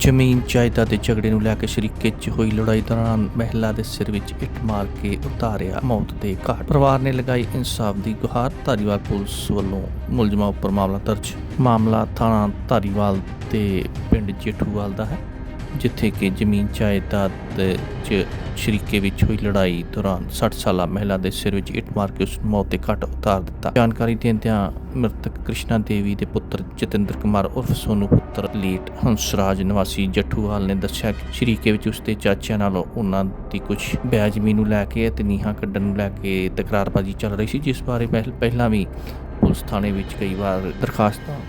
ਜ਼ਮੀਨ ਜਾਇਦਾਦ ਦੇ ਝਗੜੇ ਨੂੰ ਲੈ ਕੇ ਸ਼ਰੀਕੇ 'ਚ ਹੋਈ ਲੜਾਈ ਦੌਰਾਨ ਮਹਿਲਾ ਦੇ ਸਿਰ ਵਿੱਚ ਇੱਟ ਮਾਰ ਕੇ ਉਤਾਰਿਆ ਮੌਤ ਦੇ ਘਾਟ। ਪਰਿਵਾਰ ਨੇ ਲਗਾਈ ਇਨਸਾਫ ਦੀ ਗੁਹਾਰ। ਧਾਰੀਵਾਲ ਪੁਲਿਸ ਵੱਲੋਂ ਮੁਲਜ਼ਮਾਂ ਉੱਪਰ ਮਾਮਲਾ ਦਰਜ। ਮਾਮਲਾ ਥਾਣਾ ਧਾਰੀਵਾਲ ਦੇ ਪਿੰਡ ਜੇਠੂਵਾਲ ਦਾ ਹੈ, ਜਿੱਥੇ ਕਿ ਜ਼ਮੀਨ ਜਾਇਦਾਦ 'ਚ ਸ਼ਰੀਕੇ ਵਿੱਚ ਹੋਈ ਲੜਾਈ ਦੌਰਾਨ 60 ਸਾਲਾ ਮਹਿਲਾ ਦੇ ਸਿਰ ਵਿੱਚ ਇੱਟ ਮਾਰ ਕੇ ਉਸ ਨੂੰ ਮੌਤ ਦੇ ਘਾਟ ਉਤਾਰ ਦਿੱਤਾ। ਜਾਣਕਾਰੀ ਦਿੰਦਿਆਂ ਮ੍ਰਿਤਕ ਕ੍ਰਿਸ਼ਨਾ ਦੇਵੀ ਦੇ ਪੁੱਤਰ ਜਤਿੰਦਰ ਕੁਮਾਰ ਉਰਫ ਸੋਨੂ ਪੁੱਤਰ ਲੇਟ ਹੰਸਰਾਜ ਨਿਵਾਸੀ ਜੱਠੂਵਾਲ ਨੇ ਦੱਸਿਆ ਕਿ ਸ਼ਰੀਕੇ ਵਿੱਚ ਉਸਦੇ ਚਾਚਿਆਂ ਨਾਲ ਉਹਨਾਂ ਦੀ ਕੁਝ ਬੈਜ਼ਮੀ ਨੂੰ ਲੈ ਕੇ ਅਤੇ ਨੀਹਾਂ ਕੱਢਣ ਨੂੰ ਲੈ ਕੇ ਤਕਰਾਰਬਾਜ਼ੀ ਚੱਲ ਰਹੀ ਸੀ, ਜਿਸ ਬਾਰੇ ਪਹਿਲ- ਪਹਿਲਾਂ ਵੀ ਪੁਲਿਸ ਥਾਣੇ ਵਿੱਚ ਕਈ ਵਾਰ ਦਰਖਾਸਤਾਂ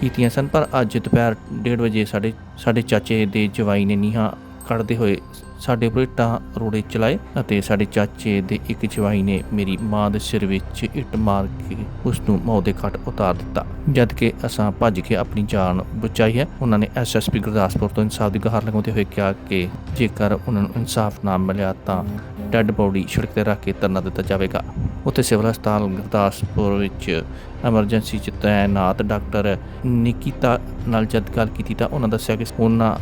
ਕੀਤੀਆਂ ਸਨ, ਪਰ ਅੱਜ ਦੁਪਹਿਰ 1:30 ਵਜੇ ਸਾਡੇ ਸਾਡੇ ਚਾਚੇ ਦੇ ਜਵਾਈ ਨੇ ਨੀਹਾਂ ਕੱਢਦੇ ਹੋਏ ਸਾਡੇ ਉੱਪਰ ਇੱਟਾਂ ਰੋੜੇ ਚਲਾਏ ਅਤੇ ਸਾਡੇ ਚਾਚੇ ਦੇ ਇੱਕ ਜਵਾਈ ਨੇ ਮੇਰੀ ਮਾਂ ਦੇ ਸਿਰ ਵਿੱਚ ਇੱਟ ਮਾਰ ਕੇ ਉਸ ਨੂੰ ਮੌਤ ਦੇ ਘਾਟ ਉਤਾਰ ਦਿੱਤਾ। ਜਦ ਕਿ ਅਸਾਂ ਭੱਜ ਕੇ ਆਪਣੀ ਜਾਨ ਬਚਾਈ ਹੈ, ਉਹਨਾਂ ਨੇ ਐਸਐਸਪੀ ਗੁਰਦਾਸਪੁਰ ਤੋਂ ਇਨਸਾਫ ਦੀ ਗੁਹਾਰ ਲਗਾਉਂਦੇ ਹੋਏ ਕਿਹਾ ਕਿ ਜੇਕਰ ਉਹਨਾਂ ਨੂੰ ਇਨਸਾਫ ਨਾ ਮਿਲਿਆ ਤਾਂ ਡੈੱਡ ਬੋਡੀ ਸੜਕ ਤੇ ਰੱਖ ਕੇ ਧਰਨਾ ਦਿੱਤਾ ਜਾਵੇਗਾ। ਉੱਥੇ ਸਿਵਲ ਹਸਪਤਾਲ ਗੁਰਦਾਸਪੁਰ ਵਿੱਚ ਐਮਰਜੈਂਸੀ ਚ ਤਾਇਨਾਤ ਡਾਕਟਰ ਨਿਕਿਤਾ ਨਾਲ ਜਦ ਗੱਲ ਕੀਤੀ ਤਾਂ ਉਹਨਾਂ ਦੱਸਿਆ ਕਿ ਉਹਨਾਂ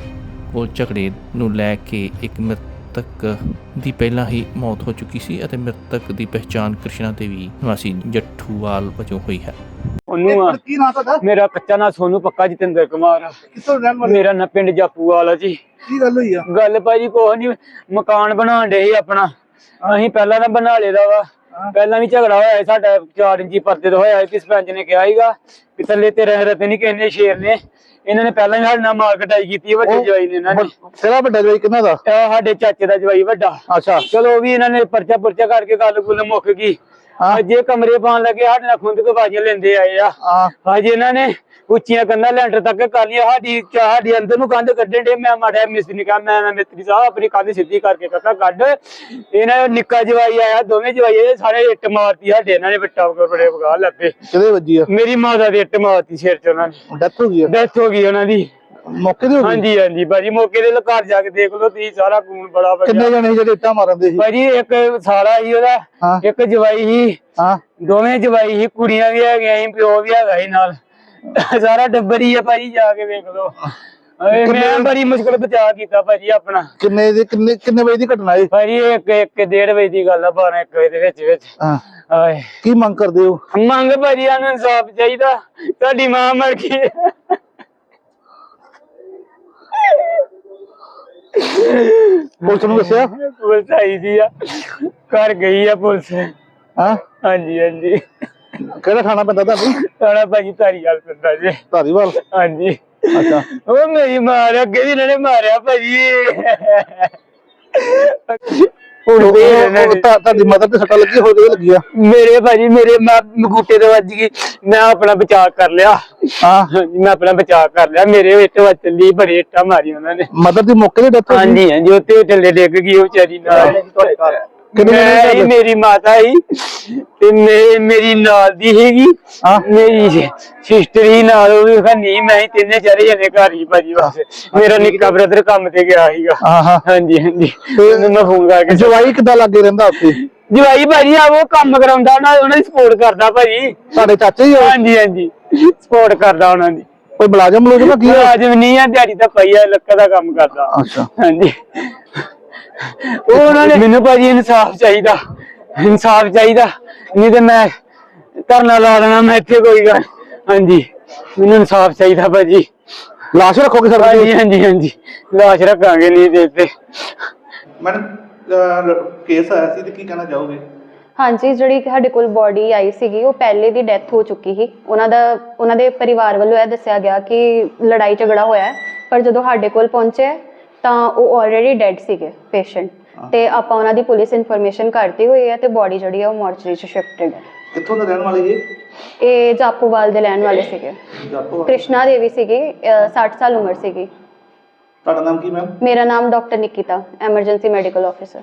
ਕੋਲ ਝਗੜੇ ਨੂੰ ਲੈ ਕੇ ਇੱਕ ਮ੍ਰਿਤਕ ਦੀ ਪਹਿਲਾਂ ਹੀ ਮੌਤ ਹੋ ਚੁੱਕੀ ਸੀ ਅਤੇ ਮ੍ਰਿਤਕ ਦੀ ਪਹਿਚਾਣ ਕ੍ਰਿਸ਼ਨਾ ਦੇਵੀ ਨਿਵਾਸੀ ਜੱਠੂਵਾਲ ਵਜੋਂ ਹੋਈ ਹੈ। ਉਹਨੂੰ ਆ ਕੀ ਨਾਂ ਤੁਹਾਡਾ? ਮੇਰਾ ਕੱਚਾ ਨਾਂ ਸੋਨੂ ਪੱਕਾ ਜਤਿੰਦਰ ਕੁਮਾਰ ਆ। ਕਿੱਥੋਂ ਰਹਿਣ ਵਾਲੇ? ਮੇਰਾ ਨਾਂ ਪਿੰਡ ਜਾਪੂ ਵਾਲਾ ਜੀ। ਕੀ ਗੱਲ ਹੋਈ ਆ? ਗੱਲ ਭਾਜੀ ਕੋਹ ਨਹੀਂ ਮਕਾਨ ਬਣਾਉਣ ਦੇ ਸੀ ਆਪਣਾ। ਅਸੀਂ ਪਹਿਲਾਂ ਤਾਂ ਬਣਾ ਲੇਦਾ ਵਾ। ਪਹਿਲਾਂ ਵੀ ਝਗੜਾ ਹੋਇਆ ਸੀ ਸਾਡਾ 4 ਇੰਚੀ ਪਰਦੇ ਤੋਂ ਹੋਇਆ ਸੀ ਕਿ ਸਰਪੰਚ ਨੇ ਕਿਹਾ ਸੀਗਾ ਕਿ ਥੱਲੇ ਤੇ ਰਹਿ ਰਤੇ ਨਹੀਂ ਕਹਿੰਦੇ ਸ਼ੇਰ ਨੇ। ਇਹਨਾਂ ਨੇ ਪਹਿਲਾਂ ਹੀ ਸਾਡੇ ਨਾਲ ਮਾਰ ਕਟਾਈ ਕੀਤੀ ਹੈ ਵੱਡੇ ਜਵਾਈ ਨੇ ਇਹਨਾਂ ਨੇ। ਤੇਰਾ ਵੱਡਾ ਜਵਾਈ ਕਿੰਨਾ ਦਾ? ਇਹ ਸਾਡੇ ਚਾਚੇ ਦਾ ਜਵਾਈ ਵੱਡਾ। ਅੱਛਾ। ਚਲੋ ਉਹ ਵੀ ਇਹਨਾਂ ਨੇ ਪਰਚਾ ਪੁਰਚਾ ਕਰਕੇ ਗੱਲ ਗੁੱਲ ਮੁੱਕ ਗਈ। ਜੇ ਕਮਰੇ ਪਾਉਣ ਲੱਗੇ ਸਾਡੇ ਨਾਲ ਖੁੰਦ ਬਾਜੀਆਂ ਲੈਂਦੇ ਆਏ ਆ। ਅੱਜ ਇਹਨਾਂ ਨੇ ਉੱਚੀਆਂ ਕੰਧਾਂ ਲੈਂਟਰ ਤੱਕ ਕਰ ਲਿਆ ਸਾਡੀ ਸਾਡੀ ਅੰਦਰ ਨੂੰ ਕੰਧ ਕੱਢਣ ਦੇ ਮੈਂ ਮਾੜਾ ਮਿਸਤਰੀ ਕਹਾ ਮੈਂ ਮੈਂ ਮਿਸਤਰੀ ਸਾਹਿਬ ਆਪਣੀ ਕੰਧ ਸਿੱਧੀ ਕਰਕੇ ਕਾਕਾ ਕੱਢ। ਇਹਨਾਂ ਦਾ ਨਿੱਕਾ ਜਵਾਈ ਆਇਆ ਦੋਵੇਂ ਜਵਾਈ ਸਾਰੇ ਇੱਟ ਮਾਰਤੀ ਸਾਡੇ ਇਹਨਾਂ ਨੇ ਬੱਟਾ ਬੜੇ ਵਗਾ ਲੱਪੇ ਕਿਹਦੇ ਵੱਜੀ ਆ? ਮੇਰੀ ਮਾਤਾ ਦੀ ਇੱਟ ਮਾਰਤੀ ਸਿਰ 'ਚ ਉਹਨਾਂ ਨੇ। ਡੈਥ ਹੋ ਗਈ ਡੈਥ ਹੋ ਗਈ ਉਹਨਾਂ ਦੀ। ਮੌਕੇ ਹੋ ਗਈ ਹਾਂਜੀ ਹਾਂਜੀ ਭਾਜੀ ਮੌਕੇ ਦੇ ਘਰ ਜਾ ਕੇ ਦੇਖ ਲਓ ਤੁਸੀਂ ਸਾਰਾ ਖੂਨ ਬੜਾ ਕਿੰਨੇ ਵਗਿਆ ਜਣੇ ਜਿਹੜੇ ਇੱਟਾਂ ਮਾਰਨ ਦੇ ਸੀ? ਭਾਜੀ ਇੱਕ ਸਾਲਾ ਸੀ ਉਹਦਾ ਇੱਕ ਜਵਾਈ ਸੀ। ਹਾਂ। ਦੋਵੇਂ ਜਵਾਈ ਸੀ ਕੁੜੀਆਂ ਵੀ ਹੈਗੀਆਂ ਸੀ ਪਿਓ ਵੀ ਹੈਗਾ ਸੀ ਨਾਲ। ਸਾਰਾ ਟੱਬਰ ਹੀ ਆ ਭਾਜੀ ਜਾ ਕੇ ਵੇਖ ਲਓ। ਮੈਂ ਬੜੀ ਮੁਸ਼ਕਲ ਬਚਾ ਕੀਤਾ ਭਾਜੀ ਆਪਣਾ। ਕਿੰਨੇ ਦੇ ਕਿੰਨੇ ਕਿੰਨੇ ਵਜੇ ਦੀ ਘਟਨਾ ਹੈ ਭਾਜੀ ਇੱਕ ਇੱਕ ਡੇਢ ਵਜੇ ਦੀ ਗੱਲ ਆ 12 ਇੱਕ ਵਜੇ ਦੇ ਵਿੱਚ ਵਿੱਚ। ਹਾਂ। ਆਏ। ਕੀ ਮੰਗ ਕਰਦੇ ਹੋ? ਮੰਗ ਭਾਜੀ ਨੂੰ ਇਨਸਾਫ ਚਾਹੀਦਾ। ਤੁਹਾਡੀ ਮਾਂ ਮਰ ਗਈ ਹੈ। ਪੁਲਿਸ ਨੂੰ ਦੱਸਿਆ? ਪੁਲਿਸ ਆਈ ਸੀ ਆ। ਘਰ ਗਈ ਆ ਪੁਲਿਸ। ਹਾਂ? ਹਾਂਜੀ ਹਾਂਜੀ। ਕਿਹੜਾ ਥਾਣਾ ਪੈਂਦਾ ਤੁਹਾਨੂੰ ਸਾਡਾ ਭਾਜੀ ਧਾਰੀ ਗੱਲ ਪਿੰਦਾ ਜੀ। ਧਾਰੀਵਾਲ? ਹਾਂਜੀ। ਅੱਛਾ। ਉਹ ਮੇਰੀ ਮਾਂ ਨੇ ਅੱਗੇ ਵੀ ਇਹਨਾਂ ਨੇ ਮਾਰਿਆ ਭਾਜੀ। ਉਹ ਉਹ- ਉਹ ਤੁਹਾ- ਤੁਹਾਡੀ ਮਦਰ ਤੇ ਸੱਟਾਂ ਲੱਗੀ ਹੋ ਗਈ ਲੱਗੀ ਆ ਮੇਰੇ ਭਾਜੀ ਮੇਰੇ ਮਾਂ ਮਗੂਟੇ ਤੇ ਵੱਜ ਗਈ। ਮੈਂ ਆਪਣਾ ਬਚਾਅ ਕਰ ਲਿਆ। ਹਾਂ। ਮੈਂ ਆਪਣਾ ਬਚਾਅ ਕਰ ਲਿਆ। ਮੇਰੇ ਵਿੱਚ ਵੱਜ ਚੱਲੀ ਬੜੀ ਇੱਟਾਂ ਮਾਰੀ ਉਹਨਾਂ ਨੇ। ਮਦਰ ਦੀ ਮੌਕੇ ਤੇ ਡੈਥ ਹੋ ਗਈ। ਹਾਂਜੀ ਹਾਂਜੀ ਉੱਤੇ ਥੱਲੇ ਡਿੱਗ ਗਈ ਉਹ ਵਿਚਾਰੀ ਨਾਲ। ਕਿੰਨੇ ਮੈਂ ਹੀ, ਮੇਰੀ ਮਾਤਾ ਹੀ ਤੇ ਮੇਰੀ ਨਾਲ ਦੀ ਹੈਗੀ ਹਾਂ। ਮੇਰੀ ਸਿਸਟਰ ਹੀ ਨਾਲ ਉਹ ਵੀ ਨਹੀਂ ਮੈਂ ਹੀ ਤਿੰਨੇ ਚਾਰੇ ਜਣੇ ਘਰ ਹੀ ਭਾਜੀ ਬਸ। ਮੇਰਾ ਨਿੱਕਾ ਬ੍ਰਦਰ ਕੰਮ ਤੇ ਗਿਆ ਸੀਗਾ। ਹਾਂ ਹਾਂ। ਹਾਂਜੀ ਹਾਂਜੀ। ਉਹਨੂੰ ਮੈਂ ਫੋਨ ਕਰਕੇ ਜਵਾਈ ਕਿੱਦਾਂ ਲੱਗੇ ਰਹਿੰਦਾ ਉੱਥੇ ਜਵਾਈ ਭਾਜੀ ਆ ਉਹ ਕੰਮ ਕਰਾਉਂਦਾ ਉਹਨਾਂ ਉਹਨਾਂ ਦੀ ਸਪੋਰਟ ਕਰਦਾ ਭਾਜੀ। ਸਾਡੇ ਚਾਚੇ ਹੀ ਹਾਂਜੀ ਹਾਂਜੀ। ਸਪੋਰਟ ਕਰਦਾ ਉਹਨਾਂ ਦੀ। ਕੋਈ ਮੁਲਾਜ਼ਮ ਮੁਲਾਜ਼ਮ ਆ ਕੀ ਆ? ਵੀ ਨਹੀਂ ਆ ਦਿਹਾੜੀ ਤਾਂ ਪਈ ਆ ਲੱਕਾ ਦਾ ਕੰਮ ਕਰਦਾ। ਅੱਛਾ। ਹਾਂਜੀ। ਉਹ ਉਹਨਾਂ ਨੇ ਮੈਨੂੰ ਭਾਜੀ ਇਨਸਾਫ ਚਾਹੀਦਾ ਇਨਸਾਫ ਚਾਹੀਦਾ ਨਹੀਂ ਤੇ ਮੈਂ ਧਰਨਾ ਲਾ ਦੇਣਾ ਮੈਂ ਇੱਥੇ ਕੋਈ ਗੱਲ ਹਾਂਜੀ ਮੈਨੂੰ ਇਨਸਾਫ ਚਾਹੀਦਾ ਭਾਜੀ। ਲਾਸ਼ ਰੱਖੋਗੇ ਸਰ ਹਾਂਜੀ ਹਾਂਜੀ ਹਾਂਜੀ ਲਾਸ਼ ਰੱਖਾਂਗੇ ਨਹੀਂ ਤੇ ਇੱਥੇ। ਮੈਡਮ ਕੇਸ ਆਇਆ ਸੀ ਤੇ ਕੀ ਕਹਿਣਾ ਚਾਹੋਗੇ? ਹਾਂਜੀ ਜਿਹੜੀ ਸਾਡੇ ਕੋਲ ਬੋਡੀ ਆਈ ਸੀਗੀ ਉਹ ਪਹਿਲੇ ਦੀ ਡੈਥ ਹੋ ਚੁੱਕੀ ਸੀ। ਉਹਨਾਂ ਦਾ ਉਹਨਾਂ ਦੇ ਪਰਿਵਾਰ ਵੱਲੋਂ ਇਹ ਦੱਸਿਆ ਗਿਆ ਕਿ ਲੜਾਈ ਝਗੜਾ ਹੋਇਆ ਪਰ ਜਦੋਂ ਸਾਡੇ ਕੋਲ ਪਹੁੰਚੇ ਤਾਂ ਉਹ ਆਲਰੇਡੀ ਡੈਡ ਸੀਗੇ ਪੇਸ਼ੈਂਟ ਤੇ ਆਪਾਂ ਉਹਨਾਂ ਦੀ ਪੁਲਿਸ ਇਨਫੋਰਮੇਸ਼ਨ ਕਰਤੀ ਹੋਈ ਹੈ ਤੇ ਬੋਡੀ ਜਿਹੜੀ ਹੈ ਉਹ ਮੋਰਚਰੀ ਚ ਸ਼ਿਫਟਡ ਹੈ। ਕਿੱਥੋਂ ਦੇ ਰਹਿਣ ਵਾਲੇ ਜੀ? ਇਹ ਜਾਪੂਵਾਲ ਦੇ ਰਹਿਣ ਵਾਲੇ ਸੀਗੇ। ਜਾਪੋ ਕ੍ਰਿਸ਼ਨਾ ਦੇਵੀ ਸੀਗੀ ਅਹ 60 ਸਾਲ ਉਮਰ ਸੀਗੀ। ਤੁਹਾਡਾ ਨਾਮ ਕੀ ਮੈਮ ਮੇਰਾ ਨਾਮ doctor Nikita emergency medical officer